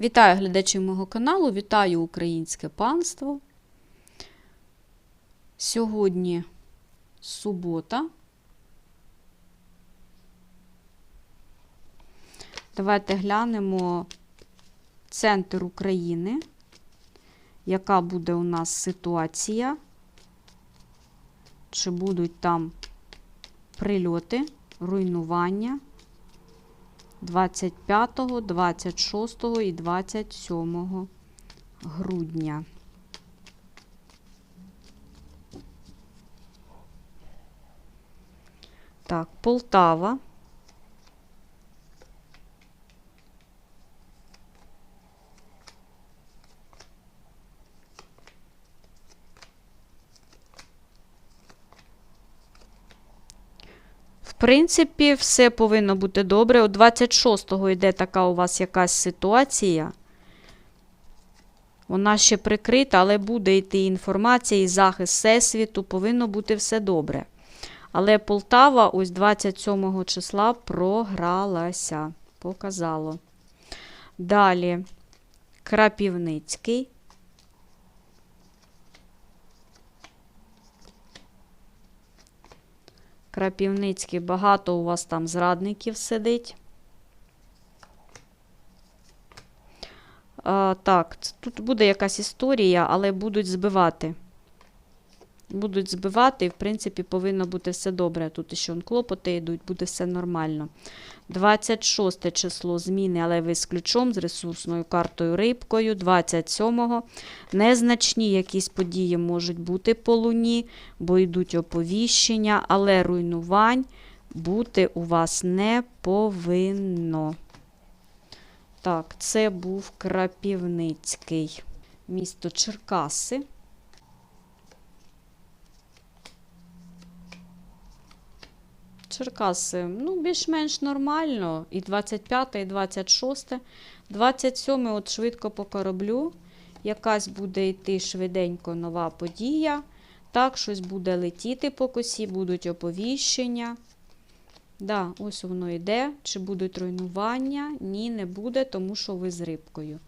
Вітаю глядачів мого каналу, вітаю українське панство. Сьогодні субота. Давайте глянемо центр України, яка буде у нас ситуація, чи будуть там прильоти, руйнування. 25, 26 і 27 грудня. Так, Полтава. Принципі, все повинно бути добре. У 26-го йде така у вас якась ситуація. Вона ще прикрита, але буде йти інформація і захист Всесвіту, повинно бути все добре. Але Полтава ось 27 числа програлася. Показало. Далі Крапівницький. Крапівницький, багато у вас там зрадників сидить. А, так, тут буде якась історія, але будуть збивати. Будуть збивати, і, в принципі, повинно бути все добре. Тут ще клопоти йдуть, буде все нормально. 26 число зміни, але ви з ключом, з ресурсною картою рибкою. 27-го незначні якісь події можуть бути по луні, бо йдуть оповіщення, але руйнувань бути у вас не повинно. Так, це був Крапівницький. Місто Черкаси. Черкаси, ну, більш-менш нормально. І 25, і 26. 27 от швидко по кораблю. Якась буде йти швиденько нова подія. Так, щось буде летіти по косі, будуть оповіщення. Да, ось воно йде. Чи будуть руйнування? Ні, не буде, тому що ви з рибкою.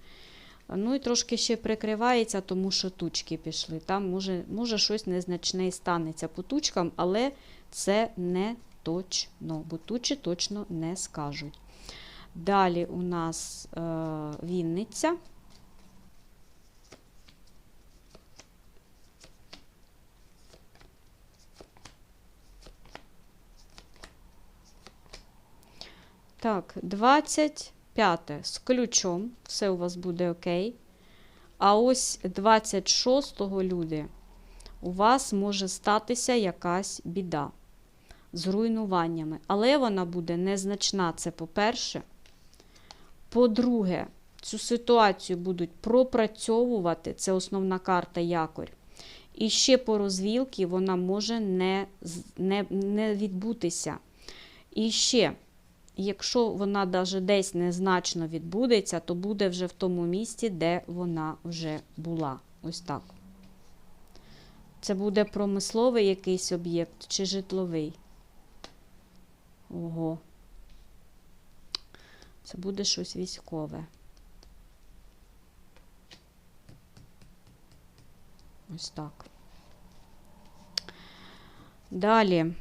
Ну і трошки ще прикривається, тому що тучки пішли. Там може, може щось незначне і станеться по тучкам, але це не точно, бо тучі точно не скажуть. Далі у нас е, Вінниця. Так, 25 з ключом, все у вас буде окей. А ось 26-го, люди, у вас може статися якась біда з руйнуваннями. Але вона буде незначна, це по-перше. По-друге, цю ситуацію будуть пропрацьовувати, це основна карта якорь. І ще по розвілки вона може не, не, не відбутися. І ще, якщо вона навіть десь незначно відбудеться, то буде вже в тому місці, де вона вже була. Ось так. Це буде промисловий якийсь об'єкт чи житловий. Ого. Це буде щось військове. Ось так. Далі.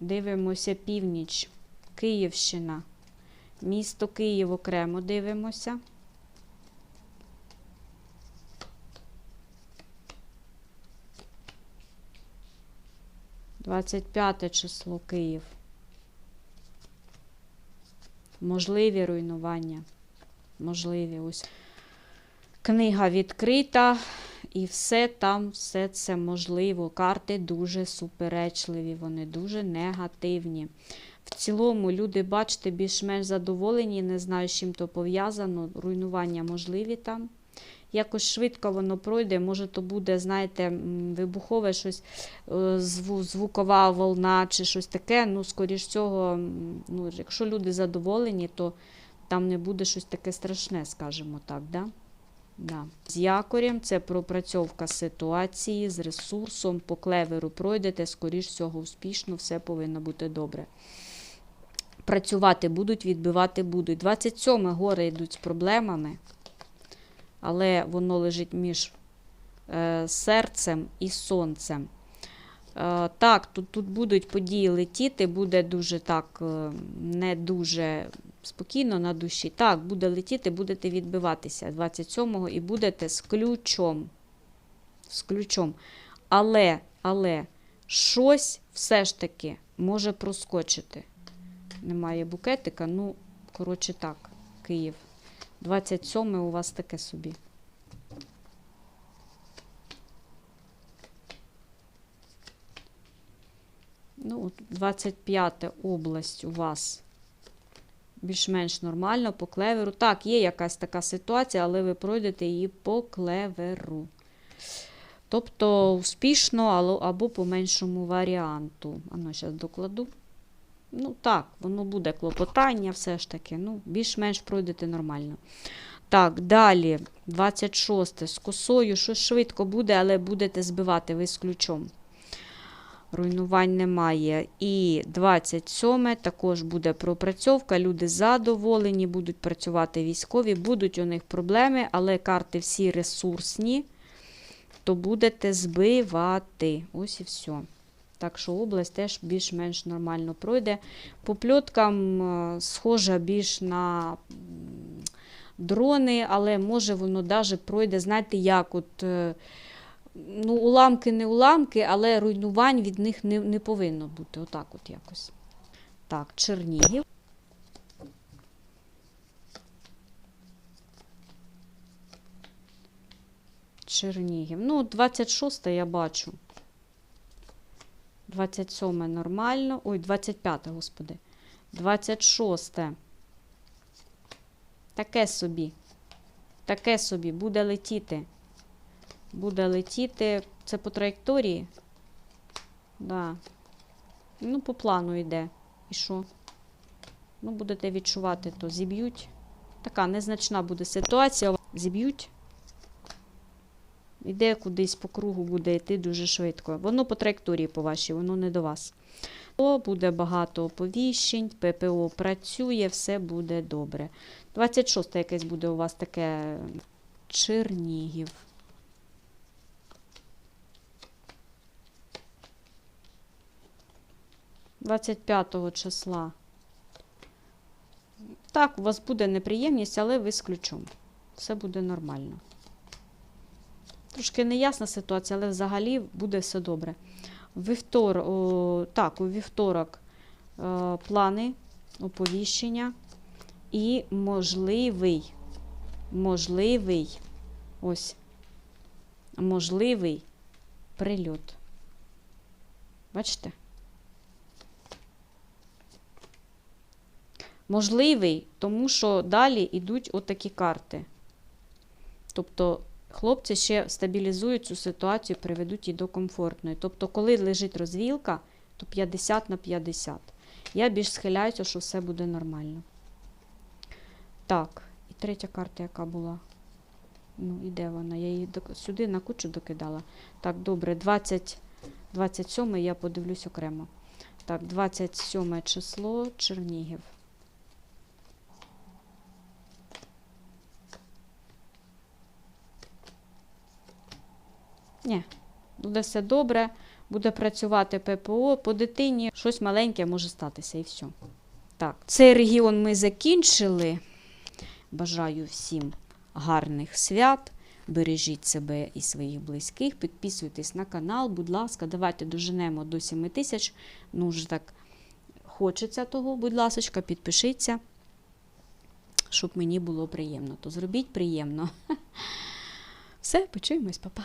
Дивимося північ. Київщина. Місто Київ окремо дивимося. Двадцять п'яте число Київ. Можливі руйнування. Можливі. Ось книга відкрита, і все там, все це можливо. Карти дуже суперечливі, вони дуже негативні. В цілому люди, бачите, більш-менш задоволені, не знаю, з чим то пов'язано. Руйнування можливі там. Якось швидко воно пройде, може, то буде, знаєте, вибухове щось, е, зву- звукова волна чи щось таке. Ну, скоріш цього, ну, якщо люди задоволені, то там не буде щось таке страшне, скажімо так. Да? Да. З якорем це пропрацьовка ситуації з ресурсом, по клеверу пройдете, скоріш всього, успішно, все повинно бути добре. працювати будуть, відбивати будуть. 27 гори йдуть з проблемами, але воно лежить між е, серцем і сонцем. Е, так, тут, тут будуть події летіти, буде дуже так, е, не дуже спокійно на душі. Так, буде летіти, будете відбиватися 27-го і будете з ключом. З ключом. Але, але щось все ж таки може проскочити. Немає букетика, ну, коротше так, Київ. 27 у вас таке собі. Ну, 25 область у вас більш-менш нормально по клеверу. Так, є якась така ситуація, але ви пройдете її по клеверу. Тобто успішно або, по меншому варіанту. Ано, зараз докладу. Ну, так, воно буде клопотання, все ж таки. Ну, більш-менш пройдете нормально. Так, далі, 26 з косою, що швидко буде, але будете збивати ви з ключом. Руйнувань немає. І 27 також буде пропрацьовка. Люди задоволені, будуть працювати військові, будуть у них проблеми, але карти всі ресурсні, то будете збивати. Ось і все. Так що область теж більш-менш нормально пройде. По пльоткам е, схожа більш на дрони, але може воно навіть пройде, знаєте, як от. е, Ну, уламки не уламки, але руйнувань від них не, не повинно бути. Отак от якось. Так, Чернігів. Чернігів. Ну, 26 я бачу. 27 нормально. Ой, 25, господи. 26. Таке собі. Таке собі. Буде летіти. Буде летіти. Це по траєкторії? Да. Ну, по плану йде. І що? Ну, будете відчувати, то зіб'ють. Така незначна буде ситуація. Зіб'ють. Іде кудись по кругу, буде йти дуже швидко. Воно по траєкторії по вашій, воно не до вас. То буде багато оповіщень, ППО працює, все буде добре. 26 якесь буде у вас таке Чернігів. Двадцять п'ятого числа. Так, у вас буде неприємність, але ви з ключом. Все буде нормально. Трошки неясна ситуація, але взагалі буде все добре. Вівтор, о, так, у вівторок е, плани, оповіщення і можливий, можливий, ось, можливий прильот. Бачите? Можливий, тому що далі йдуть отакі карти. Тобто хлопці ще стабілізують цю ситуацію, приведуть її до комфортної. Тобто, коли лежить розвілка, то 50 на 50. Я більш схиляюся, що все буде нормально. Так, і третя карта, яка була. Ну, і де вона? Я її сюди на кучу докидала. Так, добре, 20, 27 я подивлюсь окремо. Так, 27 число Чернігів. Ні, буде все добре, буде працювати ППО. По дитині щось маленьке може статися і все. Так, цей регіон ми закінчили. Бажаю всім гарних свят. Бережіть себе і своїх близьких. Підписуйтесь на канал, будь ласка, давайте доженемо до 7 тисяч. Ну, вже так хочеться того, будь ласка, підпишіться, щоб мені було приємно. То зробіть приємно. Все, почуємось, папа.